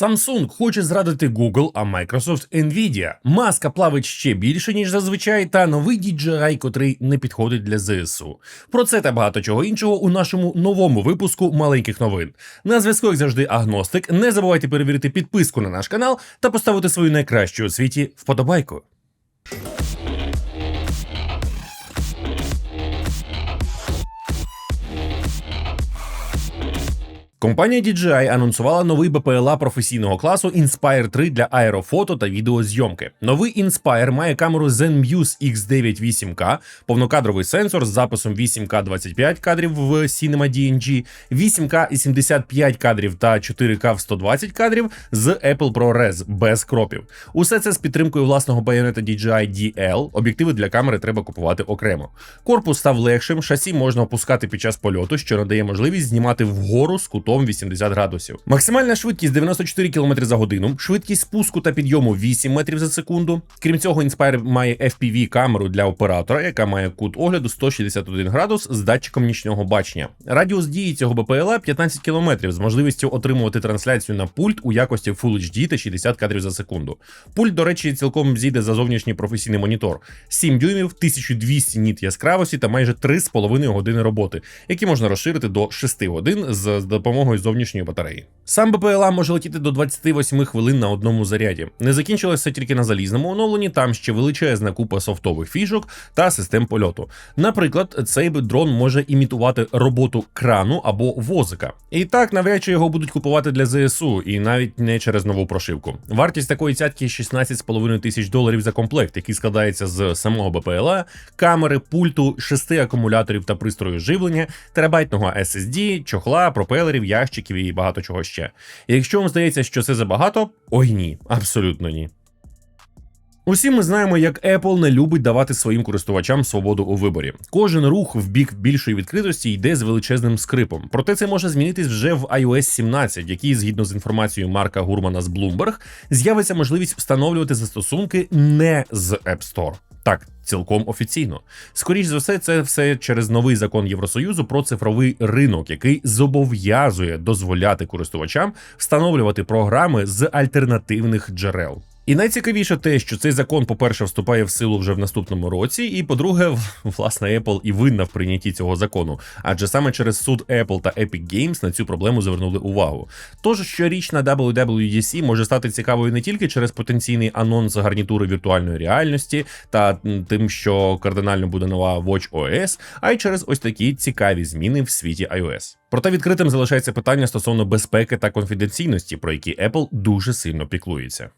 Samsung хоче зрадити Google, а Microsoft Nvidia. Маска плавить ще більше, ніж зазвичай, та новий DJI, котрий не підходить для ЗСУ. Про це та багато чого іншого у нашому новому випуску маленьких новин. На зв'язку, як завжди, агностик. Не забувайте перевірити підписку на наш канал та поставити свою найкращу у світі вподобайку. Компанія DJI анонсувала новий БПЛА професійного класу Inspire 3 для аерофото та відеозйомки. Новий Inspire має камеру ZenMuse X9 8K, повнокадровий сенсор з записом 8К 25 кадрів в Cinema DNG, 8К і 75 кадрів та 4К в 120 кадрів з Apple ProRes без кропів. Усе це з підтримкою власного байонета DJI DL. Об'єктиви для камери треба купувати окремо. Корпус став легшим, шасі можна опускати під час польоту, що надає можливість знімати вгору з кутом 80 градусів. Максимальна швидкість 94 км за годину, швидкість спуску та підйому 8 метрів за секунду. Крім цього, Inspire має FPV камеру для оператора, яка має кут огляду 161 градус з датчиком нічного бачення. Радіус дії цього БПЛА 15 км з можливістю отримувати трансляцію на пульт у якості Full HD та 60 кадрів за секунду. Пульт, до речі, цілком зійде за зовнішній професійний монітор. 7 дюймів, 1200 ніт яскравості та майже 3,5 години роботи, які можна розширити до 6 годин з допомогою зовнішньої батареї. Сам БПЛА може летіти до 28 хвилин на одному заряді. Не закінчилося тільки на залізному оновленні, там ще величезна купа софтових фішок та систем польоту. Наприклад, цей дрон може імітувати роботу крану або возика. І так навряд чи його будуть купувати для ЗСУ, і навіть не через нову прошивку. Вартість такої цятки 16,5 тисяч доларів за комплект, який складається з самого БПЛА, камери, пульту, шести акумуляторів та пристрою живлення, терабайтного SSD, чохла, пропелерів, ящиків і багато чого ще. І якщо вам здається, що це забагато, ой ні, абсолютно ні. Усі ми знаємо, як Apple не любить давати своїм користувачам свободу у виборі. Кожен рух в бік більшої відкритості йде з величезним скрипом. Проте це може змінитись вже в iOS 17, який, згідно з інформацією Марка Гурмана з Bloomberg, з'явиться можливість встановлювати застосунки не з App Store. Так, цілком офіційно. Скоріше за все, це все через новий закон Євросоюзу про цифровий ринок, який зобов'язує дозволяти користувачам встановлювати програми з альтернативних джерел. І найцікавіше те, що цей закон, по-перше, вступає в силу вже в наступному році, і по-друге, власне, Apple і винна в прийнятті цього закону, адже саме через суд Apple та Epic Games на цю проблему звернули увагу. Тож щорічна WWDC може стати цікавою не тільки через потенційний анонс гарнітури віртуальної реальності та тим, що кардинально буде нова Watch OS, а й через ось такі цікаві зміни в світі iOS. Проте відкритим залишається питання стосовно безпеки та конфіденційності, про які Apple дуже сильно піклується.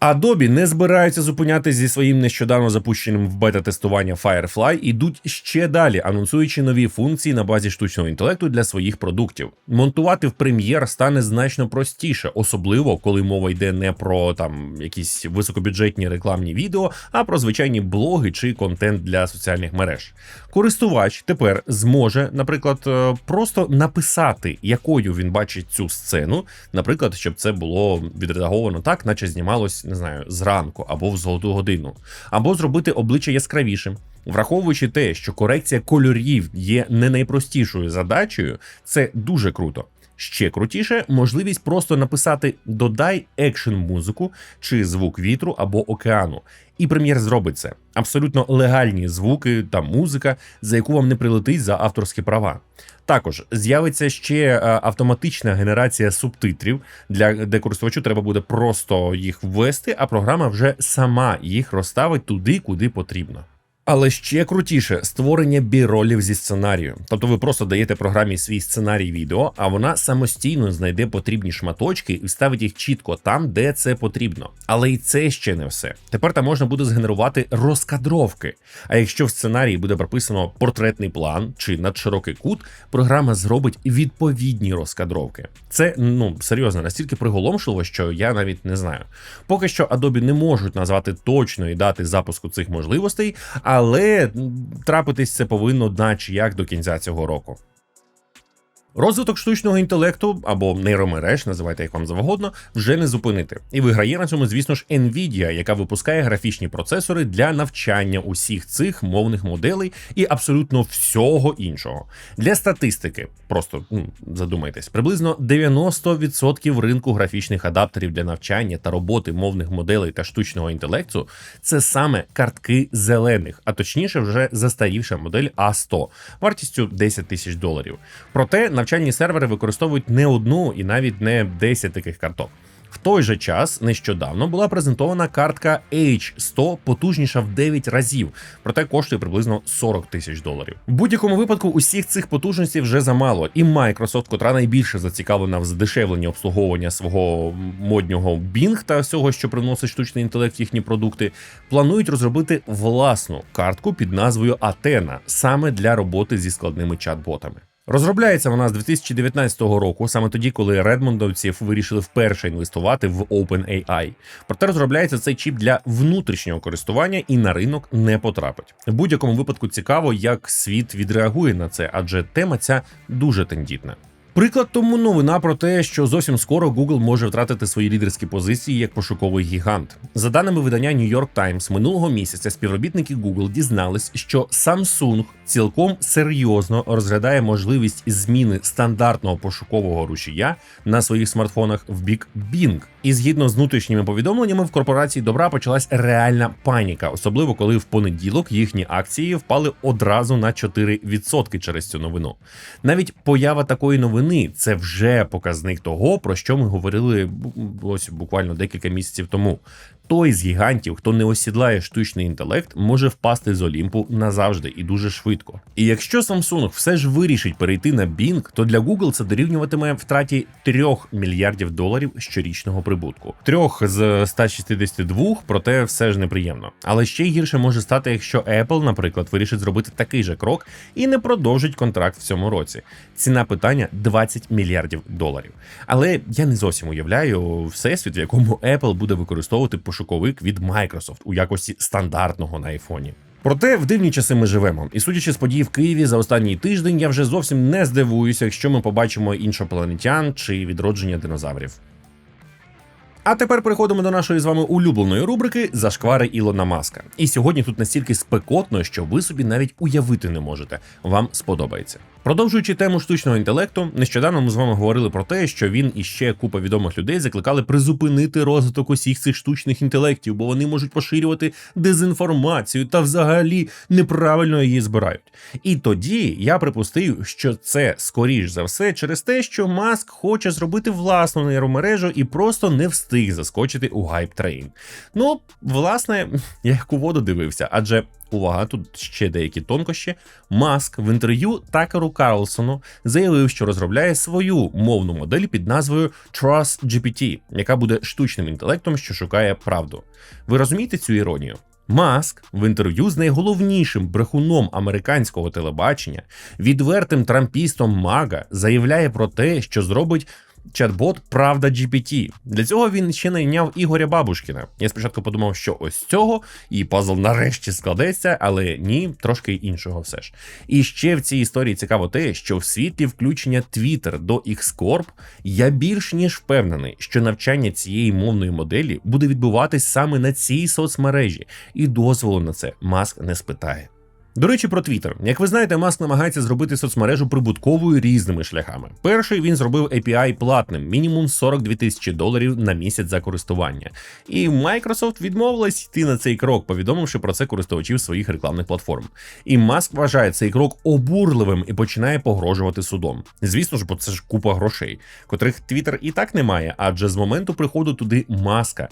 Adobe не збираються зупинятися зі своїм нещодавно запущеним в бета-тестування Firefly, ідуть ще далі, анонсуючи нові функції на базі штучного інтелекту для своїх продуктів. Монтувати в прем'єр стане значно простіше, особливо коли мова йде не про там якісь високобюджетні рекламні відео, а про звичайні блоги чи контент для соціальних мереж. Користувач тепер зможе, наприклад, е, просто написати, якою він бачить цю сцену, наприклад, щоб це було відредаговано так, наче знімалось не знаю, зранку або в золоту годину, або зробити обличчя яскравішим. Враховуючи те, що корекція кольорів є не найпростішою задачею, це дуже круто. Ще крутіше можливість просто написати Додай екшн музику чи звук вітру або океану. І прем'єр зробить це абсолютно легальні звуки та музика, за яку вам не прилетить за авторські права. Також з'явиться ще е, автоматична генерація субтитрів, для де користувачу треба буде просто їх ввести, а програма вже сама їх розставить туди, куди потрібно. Але ще крутіше створення біролів зі сценарію. Тобто ви просто даєте програмі свій сценарій відео, а вона самостійно знайде потрібні шматочки і вставить їх чітко там, де це потрібно. Але і це ще не все. Тепер там можна буде згенерувати розкадровки. А якщо в сценарії буде прописано портретний план чи надширокий кут, програма зробить відповідні розкадровки. Це ну серйозно настільки приголомшливо, що я навіть не знаю. Поки що Adobe не можуть назвати точної дати запуску цих можливостей. а але трапитись це повинно, наче як до кінця цього року. Розвиток штучного інтелекту або нейромереж, називайте як вам завгодно, вже не зупинити. І виграє на цьому, звісно ж, Nvidia, яка випускає графічні процесори для навчання усіх цих мовних моделей і абсолютно всього іншого. Для статистики, просто ну, задумайтесь, приблизно 90% ринку графічних адаптерів для навчання та роботи мовних моделей та штучного інтелекту це саме картки зелених, а точніше, вже застарівша модель А100 вартістю 10 тисяч доларів. Проте навчальні сервери використовують не одну і навіть не 10 таких карток. В той же час нещодавно була презентована картка H100 потужніша в 9 разів, проте коштує приблизно 40 тисяч доларів. В будь-якому випадку усіх цих потужностей вже замало, і Microsoft, котра найбільше зацікавлена в здешевленні обслуговування свого моднього Bing та всього, що приносить штучний інтелект їхні продукти, планують розробити власну картку під назвою Athena саме для роботи зі складними чат-ботами. Розробляється вона з 2019 року, саме тоді, коли редмондовців вирішили вперше інвестувати в OpenAI. Проте розробляється цей чіп для внутрішнього користування і на ринок не потрапить. В будь-якому випадку цікаво, як світ відреагує на це, адже тема ця дуже тендітна. Приклад тому новина про те, що зовсім скоро Google може втратити свої лідерські позиції як пошуковий гігант. За даними видання New York Times, минулого місяця співробітники Google дізнались, що Samsung цілком серйозно розглядає можливість зміни стандартного пошукового рушія на своїх смартфонах в бік Bing. І згідно з внутрішніми повідомленнями, в корпорації добра почалась реальна паніка, особливо коли в понеділок їхні акції впали одразу на 4% через цю новину. Навіть поява такої новини це вже показник того, про що ми говорили ось буквально декілька місяців тому той з гігантів, хто не осідлає штучний інтелект, може впасти з Олімпу назавжди і дуже швидко. І якщо Samsung все ж вирішить перейти на Bing, то для Google це дорівнюватиме втраті 3 мільярдів доларів щорічного прибутку. Трьох з 162, проте все ж неприємно. Але ще гірше може стати, якщо Apple, наприклад, вирішить зробити такий же крок і не продовжить контракт в цьому році. Ціна питання 20 мільярдів доларів. Але я не зовсім уявляю всесвіт, в якому Apple буде використовувати пошуковик від Microsoft у якості стандартного на айфоні. Проте в дивні часи ми живемо, і судячи з подій в Києві за останній тиждень, я вже зовсім не здивуюся, якщо ми побачимо іншопланетян чи відродження динозаврів. А тепер переходимо до нашої з вами улюбленої рубрики Зашквари Ілона Маска. І сьогодні тут настільки спекотно, що ви собі навіть уявити не можете. Вам сподобається. Продовжуючи тему штучного інтелекту, нещодавно ми з вами говорили про те, що він і ще купа відомих людей закликали призупинити розвиток усіх цих штучних інтелектів, бо вони можуть поширювати дезінформацію та взагалі неправильно її збирають. І тоді я припустив, що це скоріш за все через те, що Маск хоче зробити власну нейромережу і просто не встиг заскочити у гайп трейн. Ну, власне, я як у воду дивився, адже увага, тут ще деякі тонкощі. Маск в інтерв'ю Такеру Карлсону заявив, що розробляє свою мовну модель під назвою Trust GPT, яка буде штучним інтелектом, що шукає правду. Ви розумієте цю іронію? Маск в інтерв'ю з найголовнішим брехуном американського телебачення, відвертим трампістом Мага, заявляє про те, що зробить чат-бот Правда GPT. Для цього він ще найняв Ігоря Бабушкіна. Я спочатку подумав, що ось цього, і пазл нарешті складеться, але ні, трошки іншого все ж. І ще в цій історії цікаво те, що в світлі включення Twitter до Xcorp я більш ніж впевнений, що навчання цієї мовної моделі буде відбуватись саме на цій соцмережі, і дозволу на це Маск не спитає. До речі, про Twitter. Як ви знаєте, Маск намагається зробити соцмережу прибутковою різними шляхами. Перший він зробив API платним, мінімум 42 тисячі доларів на місяць за користування. І Microsoft відмовилась йти на цей крок, повідомивши про це користувачів своїх рекламних платформ. І Маск вважає цей крок обурливим і починає погрожувати судом. Звісно ж, бо це ж купа грошей, котрих Twitter і так немає, адже з моменту приходу туди маска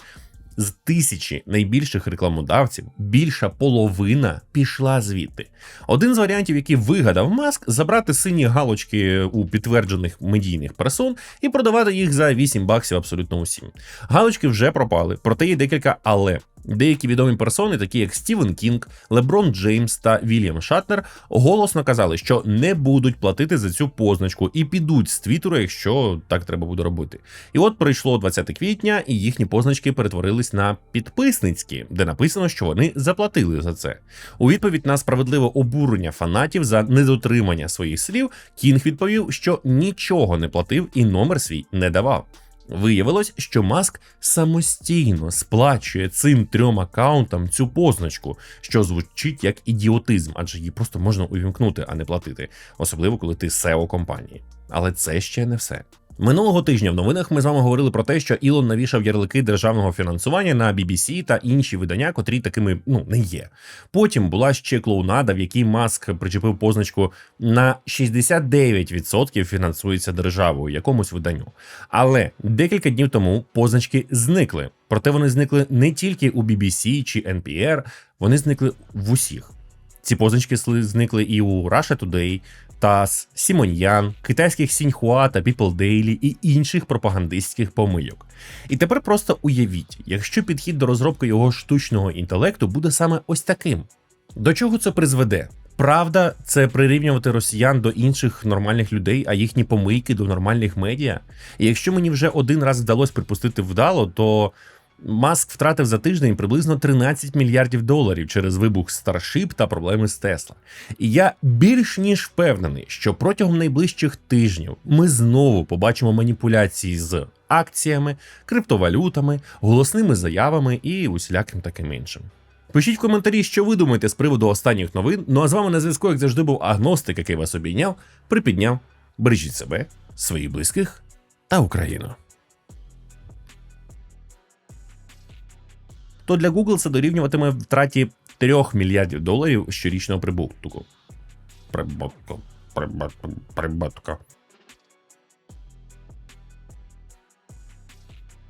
з тисячі найбільших рекламодавців більша половина пішла звідти. Один з варіантів, який вигадав маск, забрати сині галочки у підтверджених медійних персон і продавати їх за 8 баксів абсолютно усім. Галочки вже пропали, проте є декілька але. Деякі відомі персони, такі як Стівен Кінг, Леброн Джеймс та Вільям Шатнер, голосно казали, що не будуть платити за цю позначку і підуть з Твіттеру, якщо так треба буде робити. І от прийшло 20 квітня, і їхні позначки перетворились на підписницькі, де написано, що вони заплатили за це. У відповідь на справедливе обурення фанатів за недотримання своїх слів, Кінг відповів, що нічого не платив і номер свій не давав. Виявилось, що Маск самостійно сплачує цим трьом аккаунтам цю позначку, що звучить як ідіотизм, адже її просто можна увімкнути, а не платити, особливо коли ти SEO компанії. Але це ще не все. Минулого тижня в новинах ми з вами говорили про те, що Ілон навішав ярлики державного фінансування на BBC та інші видання, котрі такими ну не є. Потім була ще клоунада, в якій Маск причепив позначку на 69% фінансується державою якомусь виданню. Але декілька днів тому позначки зникли. Проте вони зникли не тільки у BBC чи NPR, вони зникли в усіх. Ці позначки зникли і у Russia Today, ТАСС, Сімоньян, китайських Сіньхуа та People Daily і інших пропагандистських помийок. І тепер просто уявіть, якщо підхід до розробки його штучного інтелекту буде саме ось таким. До чого це призведе? Правда, це прирівнювати росіян до інших нормальних людей, а їхні помийки до нормальних медіа. І якщо мені вже один раз вдалося припустити вдало, то Маск втратив за тиждень приблизно 13 мільярдів доларів через вибух Starship та проблеми з Тесла. І я більш ніж впевнений, що протягом найближчих тижнів ми знову побачимо маніпуляції з акціями, криптовалютами, голосними заявами і усіляким таким іншим. Пишіть в коментарі, що ви думаєте з приводу останніх новин. Ну а з вами на зв'язку, як завжди, був агностик, який вас обійняв, припідняв. Бережіть себе, своїх близьких та Україну. То для Google це дорівнюватиме втраті 3 мільярдів доларів щорічного прибутку. Прибутку. Прибутку. Прибутку.